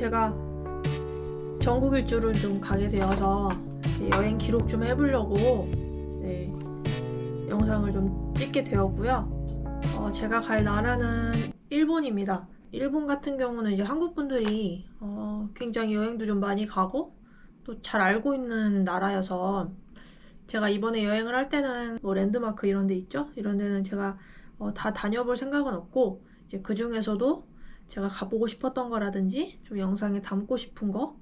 제가 전국 일주를 좀 가게 되어서 여행 기록 좀 해보려고 네, 영상을 좀 찍게 되었고요. 어, 제가 갈 나라는 일본입니다. 일본 같은 경우는 이제 한국 분들이 어, 굉장히 여행도 좀 많이 가고 또 잘 알고 있는 나라여서 제가 이번에 여행을 할 때는 뭐 랜드마크 이런 데 있죠? 이런 데는 제가 어, 다 다녀볼 생각은 없고 이제 그 중에서도 제가 가보고 싶었던 거라든지 좀 영상에 담고 싶은 거,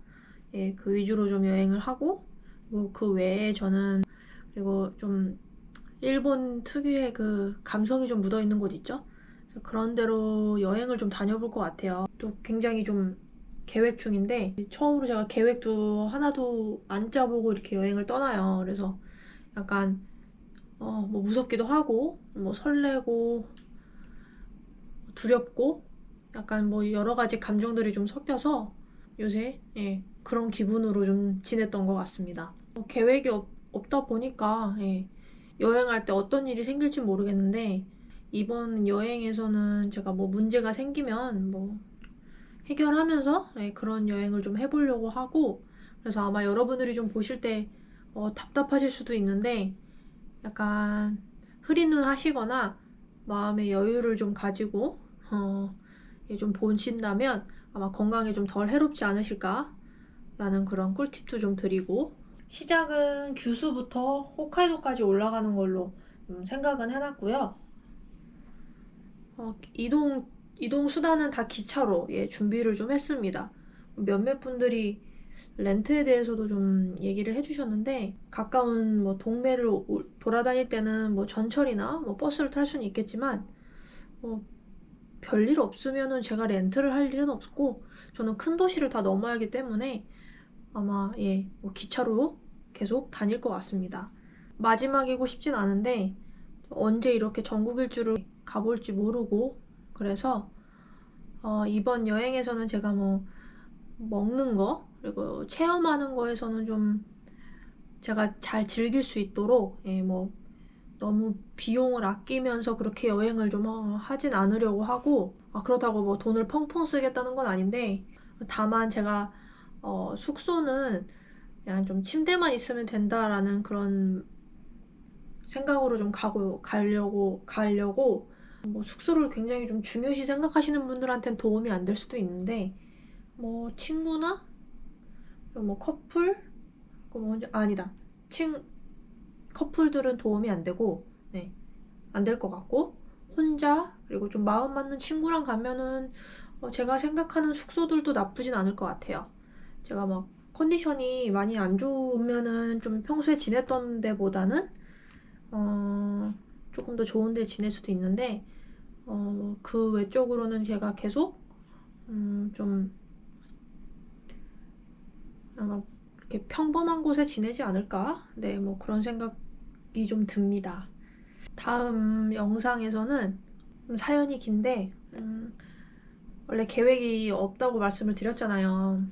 예, 그 위주로 좀 여행을 하고, 그리고 그 외에 저는 그리고 좀 일본 특유의 그 감성이 좀 묻어 있는 곳 있죠? 그런 데로 여행을 좀 다녀볼 것 같아요. 또 굉장히 좀 계획 중인데 처음으로 제가 계획도 하나도 안 짜보고 이렇게 여행을 떠나요. 그래서 약간 어, 뭐 무섭기도 하고 뭐 설레고 두렵고 약간 뭐 여러 가지 감정들이 좀 섞여서 요새 예, 그런 기분으로 좀 지냈던 것 같습니다. 어, 계획이 없, 없다 보니까 예, 여행할 때 어떤 일이 생길지 모르겠는데 이번 여행에서는 제가 뭐 문제가 생기면 뭐 해결하면서 예, 그런 여행을 좀 해보려고 하고 그래서 아마 여러분들이 좀 보실 때 어, 답답하실 수도 있는데 약간 흐린 눈 하시거나 마음의 여유를 좀 가지고 어, 예, 좀 보신다면 아마 건강에 좀 덜 해롭지 않으실까 라는 그런 꿀팁도 좀 드리고 시작은 규수부터 홋카이도까지 올라가는 걸로 음, 생각은 해놨고요. 어, 이동 이동 수단은 다 기차로 예, 준비를 좀 했습니다. 몇몇 분들이 렌트에 대해서도 좀 얘기를 해주셨는데 가까운 뭐 동네를 오- 돌아다닐 때는 뭐 전철이나 뭐 버스를 탈 수는 있겠지만 뭐 별일 없으면은 제가 렌트를 할 일은 없고 저는 큰 도시를 다 넘어야 하기 때문에 아마 예, 뭐 기차로 계속 다닐 것 같습니다. 마지막이고 싶진 않은데 언제 이렇게 전국 일주를 가볼지 모르고 그래서 어, 이번 여행에서는 제가 뭐 먹는 거 그리고 체험하는 거에서는 좀 제가 잘 즐길 수 있도록 예, 뭐 너무 비용을 아끼면서 그렇게 여행을 좀 어, 하진 않으려고 하고 아, 그렇다고 뭐 돈을 펑펑 쓰겠다는 건 아닌데 다만 제가 어, 숙소는 그냥 좀 침대만 있으면 된다라는 그런 생각으로 좀 가고 가려고 가려고 뭐 숙소를 굉장히 좀 중요시 생각하시는 분들한테는 도움이 안 될 수도 있는데 뭐 친구나 뭐 커플? 그뭐 아니다. 친 커플들은 도움이 안 되고 네, 안 될 것 같고 혼자 그리고 좀 마음 맞는 친구랑 가면은 어, 제가 생각하는 숙소들도 나쁘진 않을 것 같아요. 제가 막 컨디션이 많이 안 좋으면은 좀 평소에 지냈던 데보다는 어, 조금 더 좋은 데 지낼 수도 있는데 어, 그 외적으로는 제가 계속 음, 좀 아마 이렇게 평범한 곳에 지내지 않을까? 네, 뭐 그런 생각이 좀 듭니다. 다음 영상에서는 좀 사연이 긴데 음, 원래 계획이 없다고 말씀을 드렸잖아요.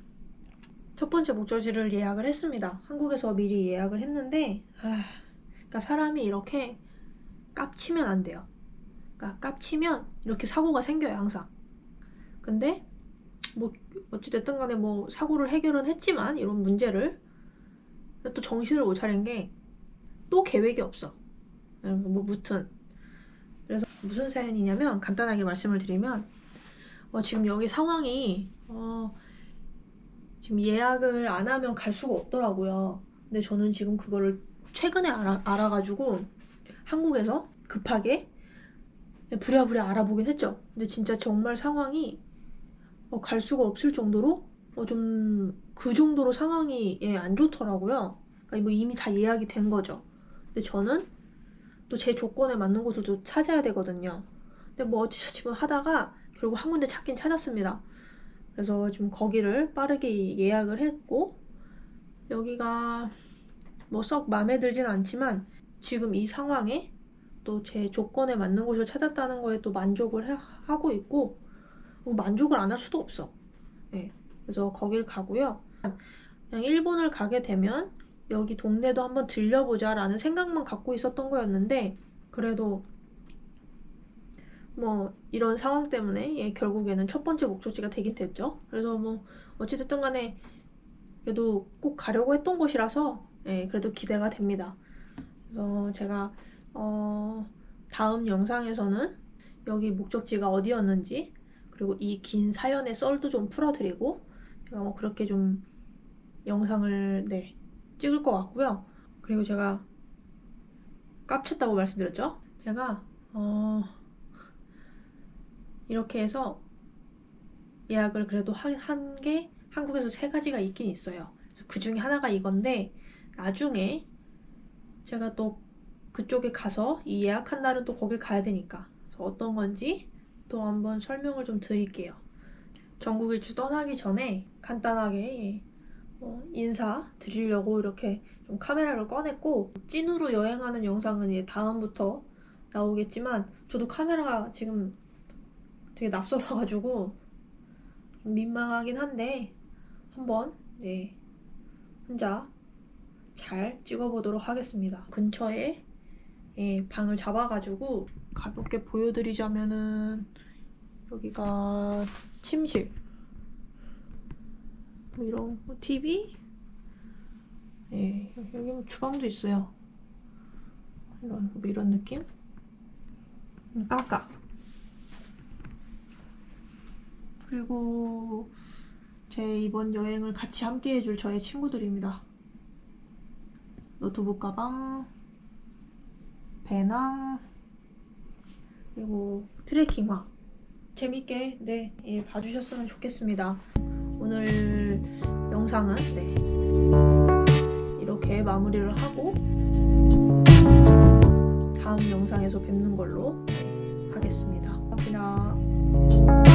첫 번째 목적지를 예약을 했습니다. 한국에서 미리 예약을 했는데 아, 그러니까 사람이 이렇게 깝치면 안 돼요. 그러니까 깝치면 이렇게 사고가 생겨요, 항상. 근데 뭐 어찌됐든 간에 뭐 사고를 해결은 했지만 이런 문제를 또 정신을 못 차린 게 또 계획이 없어. 뭐 무튼 그래서 무슨 사연이냐면 간단하게 말씀을 드리면 어, 지금 여기 상황이 어, 지금 예약을 안 하면 갈 수가 없더라고요. 근데 저는 지금 그거를 최근에 알아, 알아가지고 한국에서 급하게 부랴부랴 알아보긴 했죠. 근데 진짜 정말 상황이 어, 갈 수가 없을 정도로 어, 좀 그 정도로 상황이 예, 안 좋더라고요. 그러니까 뭐 이미 다 예약이 된 거죠. 근데 저는 또 제 조건에 맞는 곳을 또 찾아야 되거든요. 근데 뭐 어찌저찌 뭐 하다가 결국 한 군데 찾긴 찾았습니다. 그래서 지금 거기를 빠르게 예약을 했고 여기가 뭐 썩 마음에 들진 않지만 지금 이 상황에 또 제 조건에 맞는 곳을 찾았다는 거에 또 만족을 해- 하고 있고 뭐 만족을 안 할 수도 없어. 예. 그래서 거길 가고요. 그냥 일본을 가게 되면 여기 동네도 한번 들려보자 라는 생각만 갖고 있었던 거였는데 그래도 뭐 이런 상황 때문에 예, 결국에는 첫 번째 목적지가 되긴 됐죠. 그래서 뭐 어찌됐든 간에 그래도 꼭 가려고 했던 곳이라서 예, 그래도 기대가 됩니다. 그래서 제가 어, 다음 영상에서는 여기 목적지가 어디였는지 그리고 이 긴 사연의 썰도 좀 풀어드리고 뭐 그렇게 좀 영상을 네 찍을 것 같고요. 그리고 제가 깝쳤다고 말씀드렸죠? 제가 어, 이렇게 해서 예약을 그래도 한게 한국에서 세 가지가 있긴 있어요. 그 중에 하나가 이건데 나중에 제가 또 그쪽에 가서 이 예약한 날은 또 거길 가야 되니까 어떤 건지 또 한번 설명을 좀 드릴게요. 전국 일주 떠나기 전에 간단하게 어, 인사 드리려고 이렇게 좀 카메라를 꺼냈고 찐으로 여행하는 영상은 이제 다음부터 나오겠지만 저도 카메라가 지금 되게 낯설어가지고 좀 민망하긴 한데 한번 네 혼자 잘 찍어보도록 하겠습니다. 근처에 예, 방을 잡아가지고 가볍게 보여드리자면은 여기가 침실 뭐 이런 뭐 TV 예, 여기 뭐 주방도 있어요. 이런 뭐 이런 느낌? 음, 깜깜. 그리고 제 이번 여행을 같이 함께 해줄 저의 친구들입니다. 노트북 가방, 배낭, 그리고 트레킹화. 재밌게 네 예, 봐주셨으면 좋겠습니다. 오늘 영상은 네 이렇게 마무리를 하고 다음 영상에서 뵙는 걸로 하겠습니다. 감사합니다.